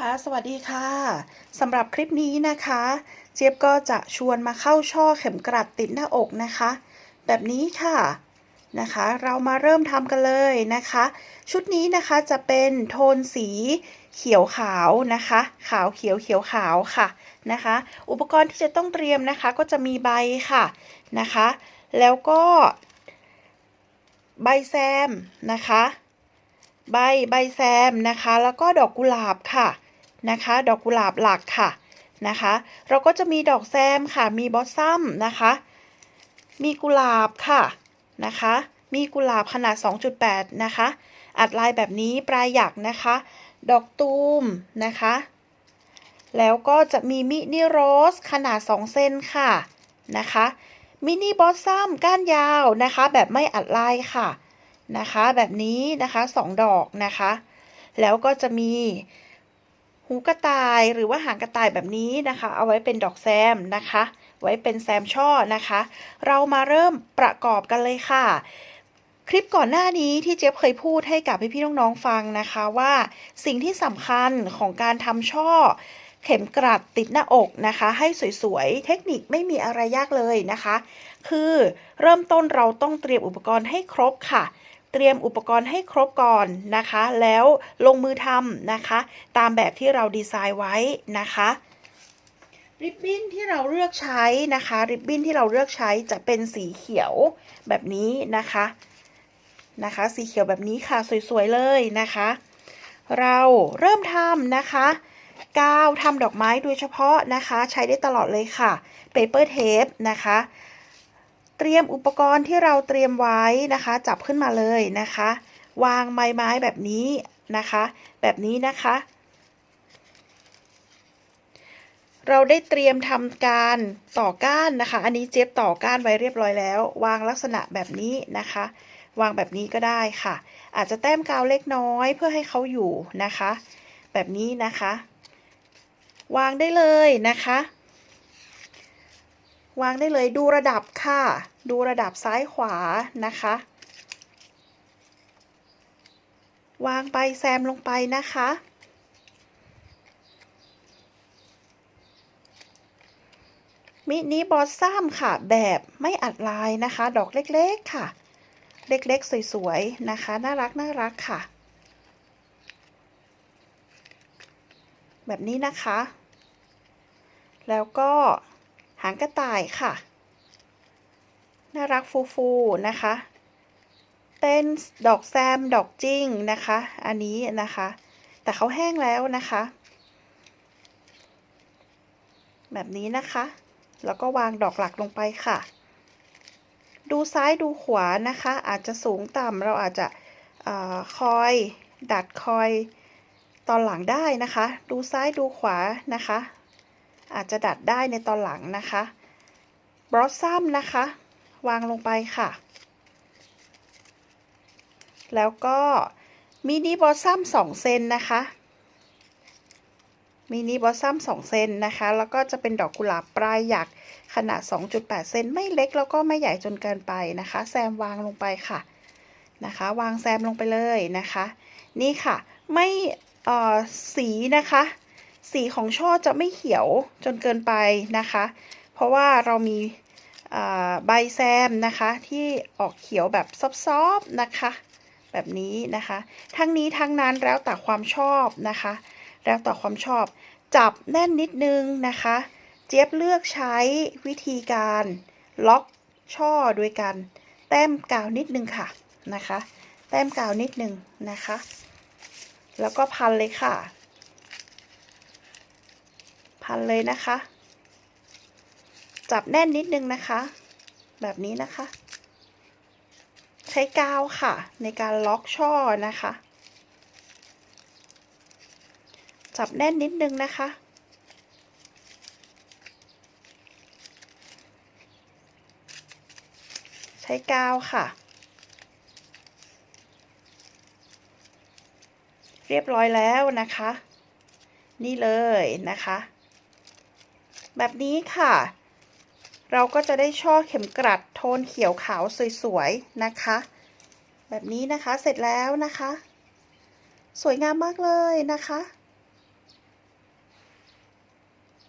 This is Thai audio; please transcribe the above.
คะสวัสดีค่ะสำหรับคลิปนี้นะคะ เจี๊ยบก็จะชวนมาเข้าช่อเข็มกลัดติดหน้าอกนะคะ แบบนี้ค่ะนะคะ เรามาเริ่มทำกันเลยนะคะ ชุดนี้นะคะจะเป็นโทนสีเขียวขาวนะคะ ขาวเขียวเขียวขาวค่ะนะคะ อุปกรณ์ที่จะต้องเตรียมนะคะ ก็จะมีใบค่ะนะคะ แล้วก็ใบแซมนะคะ ใบใบแซมนะคะ แล้วก็ดอกกุหลาบค่ะ นะคะ ดอกกุหลาบหลักค่ะนะคะ เราก็จะมีดอกแซมค่ะ มีบอสซัมนะคะ มีกุหลาบค่ะนะคะ มีกุหลาบขนาด 2.8 นะคะ อัดลายแบบนี้ปลายหยักนะคะ ดอกตูมนะคะ แล้วก็จะมีมินิโรสขนาด 2 เซนค่ะนะคะมินิบอสซัมก้านยาวนะคะ แบบไม่อัดลายค่ะนะคะ แบบนี้นะคะสองดอกนะคะ แล้วก็จะมี หูกระต่ายหรือว่าหางกระต่ายแบบนี้นะคะ เอาไว้เป็นดอกแซมนะคะ ไว้เป็นแซมช่อนะคะ เรามาเริ่มประกอบกันเลยค่ะ คลิปก่อนหน้านี้ที่เจี๊ยบเคยพูดให้กับพี่ๆน้องๆฟังนะคะว่าสิ่งที่สำคัญของการทำช่อเข็มกลัดติดหน้าอกนะคะ ให้สวยๆ เทคนิคไม่มีอะไรยากเลยนะคะ คือเริ่มต้นเราต้องเตรียมอุปกรณ์ให้ครบค่ะ เตรียมอุปกรณ์ให้ครบก่อนนะคะ แล้วลงมือทำนะคะ ตามแบบที่เราดีไซน์ไว้นะคะริบบิ้นที่เราเลือกใช้นะคะ ริบบิ้นที่เราเลือกใช้จะเป็นสีเขียวแบบนี้นะคะนะคะ สีเขียวแบบนี้ค่ะสวยๆเลยนะคะ เราเริ่มทำนะคะกาวทำดอกไม้โดยเฉพาะนะคะ ใช้ได้ตลอดเลยค่ะเปเปอร์เทปนะคะ เตรียมอุปกรณ์ที่เราเตรียมไว้นะคะ จับขึ้นมาเลยนะคะ วางไม้ไม้แบบนี้นะคะ แบบนี้นะคะ เราได้เตรียมทำการต่อก้านนะคะ อันนี้เจ็บต่อก้านไว้เรียบร้อยแล้ว วางลักษณะแบบนี้นะคะ วางแบบนี้ก็ได้ค่ะ อาจจะแต้มกาวเล็กน้อยเพื่อให้เขาอยู่นะคะ แบบนี้นะคะ วางได้เลยนะคะ วางได้เลยดูระดับค่ะ ดูระดับซ้ายขวานะคะ วางไปแซมลงไปนะคะ มินิบอสซัมค่ะ แบบไม่อัดลายนะคะ ดอกเล็กๆค่ะ เล็กๆ สวยๆ นะคะ น่ารักน่ารักค่ะ แบบนี้นะคะ แล้วก็ หางกระต่ายค่ะ น่ารักฟูๆนะคะ เป็นดอกแซมดอกจิ้งนะคะ อันนี้นะคะ แต่เขาแห้งแล้วนะคะ แบบนี้นะคะ แล้วก็วางดอกหลักลงไปค่ะ ดูซ้ายดูขวานะคะ อาจจะสูงต่ำเราอาจจะอคอย ดัดคอย ตอนหลังได้นะคะ ดูซ้ายดูขวานะคะ อาจจะดัดได้ในตอนหลังนะคะบรอสซัมนะคะ วางลงไปค่ะ แล้วก็มินิบอสซัม2เซนนะคะมินิบอสซัม2เซนนะคะ แล้วก็จะเป็นดอกกุหลาบปลายหยักขนาด 2.8 เซนไม่เล็กแล้วก็ไม่ใหญ่จนเกินไปนะคะ แซมวางลงไปค่ะนะคะ วางแซมลงไปเลยนะคะ นี่ค่ะ ไม่สีนะคะ สีของช่อจะไม่เขียวจนเกินไปนะคะ เพราะว่าเรามีใบแซมนะคะที่ออกเขียวแบบซอฟๆนะคะ แบบนี้นะคะ ทั้งนี้ทั้งนั้นแล้วแต่ความชอบนะคะ แล้วแต่ความชอบจับแน่นนิดนึงนะคะ เจี๊ยบเลือกใช้วิธีการล็อกช่อโดยการแต้มกาวนิดนึงค่ะนะคะ แต้มกาวนิดนึงนะคะ แล้วก็พันเลยค่ะ พันเลยนะคะ จับแน่นนิดนึงนะคะ แบบนี้นะคะ ใช้กาวค่ะ ในการล็อกช่อนะคะ จับแน่นนิดนึงนะคะใช้กาวค่ะ เรียบร้อยแล้วนะคะ นี่เลยนะคะ แบบนี้ค่ะ เราก็จะได้ช่อเข็มกลัดโทนเขียวขาวสวยๆนะคะ แบบนี้นะคะเสร็จแล้วนะคะ สวยงามมากเลยนะคะ